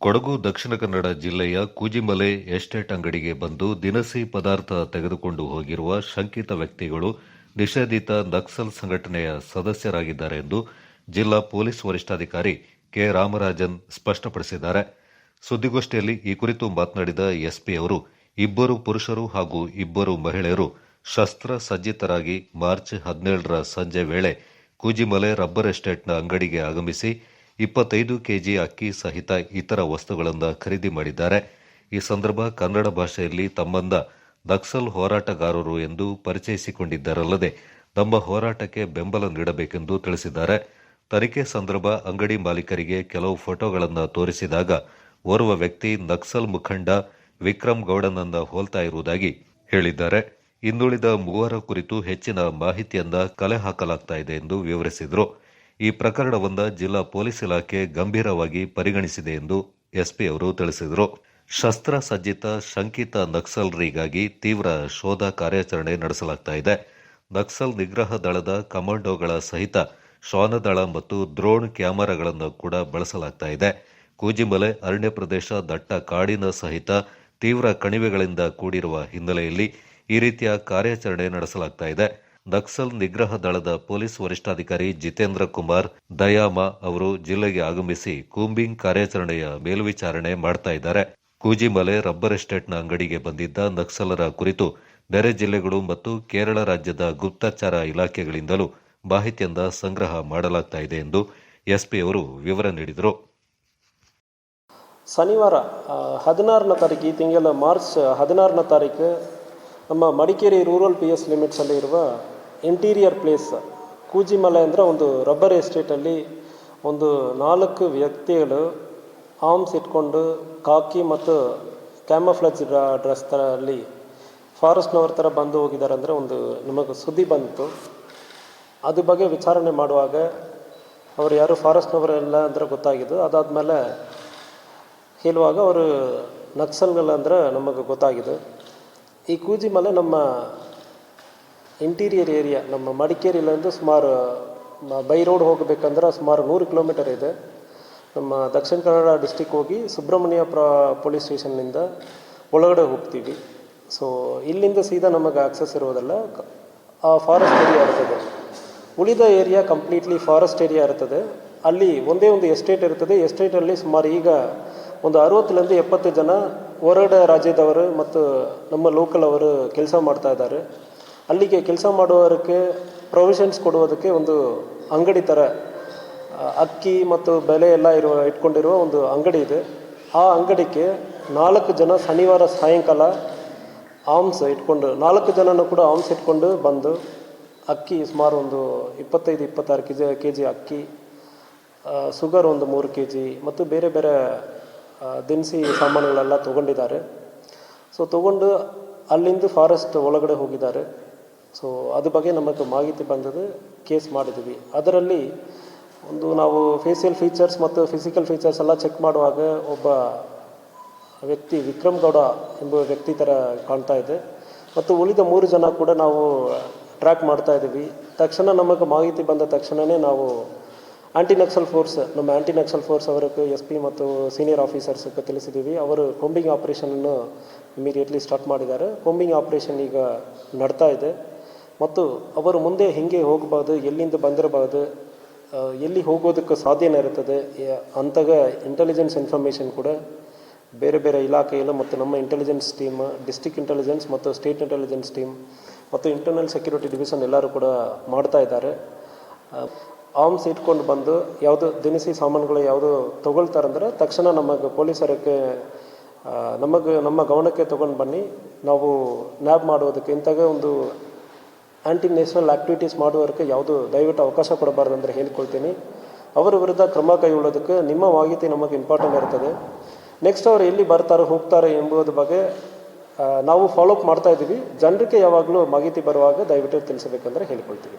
ಕೊಡಗು ದಕ್ಷಿಣ ಕನ್ನಡ ಜಿಲ್ಲೆಯ ಕೂಜಿಮಲೆ ಎಸ್ಟೇಟ್ ಅಂಗಡಿಗೆ ಬಂದು ದಿನಸಿ ಪದಾರ್ಥ ತೆಗೆದುಕೊಂಡು ಹೋಗಿರುವ ಶಂಕಿತ ವ್ಯಕ್ತಿಗಳು ನಿಷೇಧಿತ ನಕ್ಸಲ್ ಸಂಘಟನೆಯ ಸದಸ್ಯರಾಗಿದ್ದಾರೆ ಎಂದು ಜಿಲ್ಲಾ ಪೊಲೀಸ್ ವರಿಷ್ಠಾಧಿಕಾರಿ ಕೆ. ರಾಮರಾಜನ್ ಸ್ಪಷ್ಟಪಡಿಸಿದ್ದಾರೆ. ಸುದ್ದಿಗೋಷ್ಠಿಯಲ್ಲಿ ಈ ಕುರಿತು ಮಾತನಾಡಿದ ಎಸ್ಪಿ ಅವರು, ಇಬ್ಬರು ಪುರುಷರು ಹಾಗೂ ಇಬ್ಬರು ಮಹಿಳೆಯರು ಶಸ್ತ್ರ ಸಜ್ಜಿತರಾಗಿ ಮಾರ್ಚ್ ಹದಿನೇಳರ ಸಂಜೆ ವೇಳೆ ಕೂಜಿಮಲೆ ರಬ್ಬರ್ ಎಸ್ಟೇಟ್ನ ಅಂಗಡಿಗೆ ಆಗಮಿಸಿ ಇಪ್ಪತ್ತೈದು ಕೆಜಿ ಅಕ್ಕಿ ಸಹಿತ ಇತರ ವಸ್ತುಗಳನ್ನು ಖರೀದಿ ಮಾಡಿದ್ದಾರೆ. ಈ ಸಂದರ್ಭ ಕನ್ನಡ ಭಾಷೆಯಲ್ಲಿ ತಮ್ಮಂದ ನಕ್ಸಲ್ ಹೋರಾಟಗಾರರು ಎಂದು ಪರಿಚಯಿಸಿಕೊಂಡಿದ್ದರಲ್ಲದೆ ತಮ್ಮ ಹೋರಾಟಕ್ಕೆ ಬೆಂಬಲ ನೀಡಬೇಕೆಂದು ತಿಳಿಸಿದ್ದಾರೆ. ತನಿಖೆ ಸಂದರ್ಭ ಅಂಗಡಿ ಮಾಲೀಕರಿಗೆ ಕೆಲವು ಫೋಟೋಗಳನ್ನು ತೋರಿಸಿದಾಗ ಓರ್ವ ವ್ಯಕ್ತಿ ನಕ್ಸಲ್ ಮುಖಂಡ ವಿಕ್ರಮ್ ಗೌಡನನ್ನ ಹೋಲ್ತಾ ಇರುವುದಾಗಿ ಹೇಳಿದ್ದಾರೆ. ಇನ್ನುಳಿದ ಮೂವರ ಕುರಿತು ಹೆಚ್ಚಿನ ಮಾಹಿತಿಯನ್ನ ಕಲೆ ಹಾಕಲಾಗ್ತಾ ಇದೆ ಎಂದು ವಿವರಿಸಿದರು. ಈ ಪ್ರಕರಣವನ್ನ ಜಿಲ್ಲಾ ಪೊಲೀಸ್ ಇಲಾಖೆ ಗಂಭೀರವಾಗಿ ಪರಿಗಣಿಸಿದೆ ಎಂದು ಎಸ್ಪಿ ಅವರು ತಿಳಿಸಿದರು. ಶಸ್ತ್ರ ಸಜ್ಜಿತ ಶಂಕಿತ ನಕ್ಸಲ್ರಿಗಾಗಿ ತೀವ್ರ ಶೋಧ ಕಾರ್ಯಾಚರಣೆ ನಡೆಸಲಾಗ್ತಾ ಇದೆ. ನಕ್ಸಲ್ ನಿಗ್ರಹ ದಳದ ಕಮಾಂಡೋಗಳ ಸಹಿತ ಶ್ವಾನದಳ ಮತ್ತು ಡ್ರೋಣ್ ಕ್ಯಾಮರಾಗಳನ್ನು ಕೂಡ ಬಳಸಲಾಗ್ತಾ ಇದೆ. ಕೂಜಿಮಲೆ, ಅರಣ್ಯ ಪ್ರದೇಶ, ದಟ್ಟ ಕಾಡಿನ ಸಹಿತ ತೀವ್ರ ಕಣಿವೆಗಳಿಂದ ಕೂಡಿರುವ ಹಿನ್ನೆಲೆಯಲ್ಲಿ ಈ ರೀತಿಯ ಕಾರ್ಯಾಚರಣೆ ನಡೆಸಲಾಗ್ತಾ ಇದೆ. ನಕ್ಸಲ್ ನಿಗ್ರಹ ದಳದ ಪೊಲೀಸ್ ವರಿಷ್ಠಾಧಿಕಾರಿ ಜಿತೇಂದ್ರ ಕುಮಾರ್, ದಯಾಮ ಅವರು ಜಿಲ್ಲೆಗೆ ಆಗಮಿಸಿ ಕೂಂಬಿಂಗ್ ಕಾರ್ಯಾಚರಣೆಯ ಮೇಲ್ವಿಚಾರಣೆ ಮಾಡ್ತಾ ಇದ್ದಾರೆ. ಕೂಜಿಮಲೆ ರಬ್ಬರ್ ಎಸ್ಟೇಟ್ನ ಅಂಗಡಿಗೆ ಬಂದಿದ್ದ ನಕ್ಸಲರ ಕುರಿತು ನೆರೆ ಜಿಲ್ಲೆಗಳು ಮತ್ತು ಕೇರಳ ರಾಜ್ಯದ ಗುಪ್ತಚರ ಇಲಾಖೆಗಳಿಂದಲೂ ಮಾಹಿತಿಯಿಂದ ಸಂಗ್ರಹ ಮಾಡಲಾಗ್ತಾ ಇದೆ ಎಂದು ಎಸ್ಪಿ ಅವರು ವಿವರ ನೀಡಿದರು. ಶನಿವಾರ ಹದಿನಾರನೇ ತಾರೀಕು ಈ ತಿಂಗಳ ಮಾರ್ಚ್ ಹದಿನಾರನೇ ತಾರೀಕು ನಮ್ಮ ಮಡಿಕೇರಿ ರೂರಲ್ ಪಿ ಎಸ್ ಲಿಮಿಟ್ಸಲ್ಲಿ ಇರುವ ಇಂಟೀರಿಯರ್ ಪ್ಲೇಸ್ ಕೂಜಿಮಲೆ ಅಂದರೆ ಒಂದು ರಬ್ಬರ್ ಎಸ್ಟೇಟಲ್ಲಿ ಒಂದು ನಾಲ್ಕು ವ್ಯಕ್ತಿಗಳು ಆರ್ಮ್ಸ್ ಇಟ್ಕೊಂಡು ಕಾಕಿ ಮತ್ತು ಕ್ಯಾಮಫ್ಲಜ್ ಡ್ರೆಸ್ ಥರ ಅಲ್ಲಿ ಫಾರೆಸ್ಟ್ನವ್ರ ಥರ ಬಂದು ಹೋಗಿದ್ದಾರೆ ಅಂದರೆ ಒಂದು ನಮಗೆ ಸುದ್ದಿ ಬಂತು. ಅದ್ರ ಬಗ್ಗೆ ವಿಚಾರಣೆ ಮಾಡುವಾಗ ಅವರು ಯಾರು ಫಾರೆಸ್ಟ್ನವರೆಲ್ಲ ಅಂದರೆ ಗೊತ್ತಾಗಿದ್ದು. ಅದಾದಮೇಲೆ ಹೇಳುವಾಗ ಅವರು ನಕ್ಸಲ್ಗಳಂದ್ರೆ ನಮಗೆ ಗೊತ್ತಾಗಿದೆ ಈ ಕೂಜಿ ಮಲೆ ನಮ್ಮ ಇಂಟೀರಿಯರ್ ಏರಿಯಾ ನಮ್ಮ ಮಡಿಕೇರಿಲಿಂದ ಸುಮಾರು ಬೈ ರೋಡ್ ಹೋಗಬೇಕಂದ್ರೆ ಸುಮಾರು ನೂರು ಕಿಲೋಮೀಟರ್ ಇದೆ. ನಮ್ಮ ದಕ್ಷಿಣ ಕನ್ನಡ ಡಿಸ್ಟಿಕ್ ಹೋಗಿ ಸುಬ್ರಹ್ಮಣ್ಯ ಪ್ರ ಪೊಲೀಸ್ ಸ್ಟೇಷನ್ನಿಂದ ಒಳಗಡೆ ಹೋಗ್ತೀವಿ. ಸೊ ಇಲ್ಲಿಂದ ಸೀದಾ ನಮಗೆ ಆಕ್ಸೆಸ್ ಇರೋದಲ್ಲ, ಆ ಫಾರೆಸ್ಟ್ ಏರಿಯಾ ಇರ್ತದೆ. ಉಳಿದ ಏರಿಯಾ ಕಂಪ್ಲೀಟ್ಲಿ ಫಾರೆಸ್ಟ್ ಏರಿಯಾ ಇರ್ತದೆ. ಅಲ್ಲಿ ಒಂದೇ ಒಂದು ಎಸ್ಟೇಟ್ ಇರ್ತದೆ. ಎಸ್ಟೇಟಲ್ಲಿ ಸುಮಾರು ಈಗ ಒಂದು ಅರವತ್ತರಿಂದ ಎಪ್ಪತ್ತು ಜನ ಹೊರಗಡೆ ರಾಜ್ಯದವರು ಮತ್ತು ನಮ್ಮ ಲೋಕಲ್ ಅವರು ಕೆಲಸ ಮಾಡ್ತಾ ಇದ್ದಾರೆ. ಅಲ್ಲಿಗೆ ಕೆಲಸ ಮಾಡುವವರಿಗೆ ಪ್ರೊವಿಷನ್ಸ್ ಕೊಡುವುದಕ್ಕೆ ಒಂದು ಅಂಗಡಿ ಥರ ಅಕ್ಕಿ ಮತ್ತು ಬೆಲೆ ಎಲ್ಲ ಇರುವ, ಇಟ್ಕೊಂಡಿರುವ ಒಂದು ಅಂಗಡಿ ಇದೆ. ಆ ಅಂಗಡಿಗೆ ನಾಲ್ಕು ಜನ ಶನಿವಾರ ಸಾಯಂಕಾಲ ಆಮ್ಸ್ ಇಟ್ಕೊಂಡು, ನಾಲ್ಕು ಜನನೂ ಕೂಡ ಆಮ್ಸ್ ಇಟ್ಕೊಂಡು ಬಂದು ಅಕ್ಕಿ ಸುಮಾರು ಒಂದು ಇಪ್ಪತ್ತೈದು, ಇಪ್ಪತ್ತಾರು ಕೆ ಜಿ ಕೆ ಜಿ ಅಕ್ಕಿ ಸುಗರ್ ಒಂದು ಮೂರು ಕೆ ಜಿ ಮತ್ತು ಬೇರೆ ಬೇರೆ ದಿನಸಿ ಸಾಮಾನುಗಳೆಲ್ಲ ತೊಗೊಂಡಿದ್ದಾರೆ. ಸೊ ತೊಗೊಂಡು ಅಲ್ಲಿಂದ ಫಾರೆಸ್ಟ್ ಒಳಗಡೆ ಹೋಗಿದ್ದಾರೆ. ಸೊ ಅದ್ರ ಬಗ್ಗೆ ನಮಗೆ ಮಾಹಿತಿ ಬಂದದ್ದು ಕೇಸ್ ಮಾಡಿದ್ವಿ ಅದರಲ್ಲಿ ಒಂದು ನಾವು ಫೇಸಿಯಲ್ ಫೀಚರ್ಸ್ ಮತ್ತು ಫಿಸಿಕಲ್ ಫೀಚರ್ಸ್ ಎಲ್ಲ ಚೆಕ್ ಮಾಡುವಾಗ ಒಬ್ಬ ವ್ಯಕ್ತಿ ವಿಕ್ರಮ್ ಗೌಡ ಎಂಬ ವ್ಯಕ್ತಿ ಥರ ಕಾಣ್ತಾ ಇದೆ. ಮತ್ತು ಉಳಿದ ಮೂರು ಜನ ಕೂಡ ನಾವು ಟ್ರ್ಯಾಕ್ ಮಾಡ್ತಾ ಇದ್ದೀವಿ. ತಕ್ಷಣ ನಮಗೆ ಮಾಹಿತಿ ಬಂದ ತಕ್ಷಣವೇ ನಾವು ಆ್ಯಂಟಿ ನಕ್ಸಲ್ ಫೋರ್ಸ್ ನಮ್ಮ ಆ್ಯಂಟಿ ನಕ್ಸಲ್ ಫೋರ್ಸ್ ಅವರಿಗೆ ಎಸ್ ಪಿ ಮತ್ತು ಸೀನಿಯರ್ ಆಫೀಸರ್ಸ್ಗೆ ತಿಳಿಸಿದ್ದೀವಿ ಅವರು ಕೊಂಬಿಂಗ್ ಆಪರೇಷನನ್ನು ಇಮಿಡಿಯೇಟ್ಲಿ ಸ್ಟಾರ್ಟ್ ಮಾಡಿದ್ದಾರೆ. ಕೊಂಬಿಂಗ್ ಆಪರೇಷನ್ ಈಗ ನಡ್ತಾ ಇದೆ. ಮತ್ತು ಅವರು ಮುಂದೆ ಹೆಂಗೆ ಹೋಗಬಾರ್ದು, ಎಲ್ಲಿಂದ ಬಂದಿರಬಹುದು ಎಲ್ಲಿ ಹೋಗೋದಕ್ಕೆ ಸಾಧ್ಯನೇ ಇರುತ್ತದೆ ಅಂತಾಗ ಇಂಟೆಲಿಜೆನ್ಸ್ ಇನ್ಫಾರ್ಮೇಷನ್ ಕೂಡ ಬೇರೆ ಬೇರೆ ಇಲಾಖೆಯಲ್ಲೂ ಮತ್ತು ನಮ್ಮ ಇಂಟೆಲಿಜೆನ್ಸ್ ಟೀಮ್ ಡಿಸ್ಟಿಕ್ ಇಂಟೆಲಿಜೆನ್ಸ್ ಮತ್ತು ಸ್ಟೇಟ್ ಇಂಟೆಲಿಜೆನ್ಸ್ ಟೀಮ್ ಮತ್ತು ಇಂಟರ್ನಲ್ ಸೆಕ್ಯೂರಿಟಿ ಡಿವಿಷನ್ ಎಲ್ಲರೂ ಕೂಡ ಮಾಡ್ತಾ ಇದ್ದಾರೆ. ಆರ್ಮ್ಸ್ ಇಟ್ಕೊಂಡು ಬಂದು ಯಾವುದು ದಿನಸಿ ಸಾಮಾನುಗಳು ಯಾವುದು ತೊಗೊಳ್ತಾರಂದ್ರೆ ತಕ್ಷಣ ನಮಗೆ ಪೊಲೀಸರಕ್ಕೆ ನಮಗೆ, ನಮ್ಮ ಗಮನಕ್ಕೆ ತೊಗೊಂಡು ಬನ್ನಿ. ನಾವು ನ್ಯಾಬ್ ಮಾಡೋದಕ್ಕೆ ಇಂತಾಗ ಒಂದು ಆ್ಯಂಟಿ ನ್ಯಾಷನಲ್ ಆ್ಯಕ್ಟಿವಿಟೀಸ್ ಮಾಡುವವರಿಗೆ ಯಾವುದು ದಯವಿಟ್ಟು ಅವಕಾಶ ಕೊಡಬಾರ್ದು ಅಂದರೆ ಹೇಳ್ಕೊಳ್ತೀನಿ. ಅವರ ವಿರುದ್ಧ ಕ್ರಮ ಕೈಗೊಳ್ಳೋದಕ್ಕೆ ನಿಮ್ಮ ಮಾಹಿತಿ ನಮಗೆ ಇಂಪಾರ್ಟೆಂಟ್ ಇರ್ತದೆ. ನೆಕ್ಸ್ಟ್ ಅವರು ಎಲ್ಲಿ ಬರ್ತಾರೆ, ಹೋಗ್ತಾರೆ ಎಂಬುದ್ರ ಬಗ್ಗೆ ನಾವು ಫಾಲೋಅಪ್ ಮಾಡ್ತಾ ಇದ್ದೀವಿ. ಜನರಿಗೆ ಯಾವಾಗಲೂ ಮಾಹಿತಿ ಬರುವಾಗ ದಯವಿಟ್ಟು ತಿಳಿಸಬೇಕಂದ್ರೆ ಹೇಳ್ಕೊಳ್ತೀವಿ.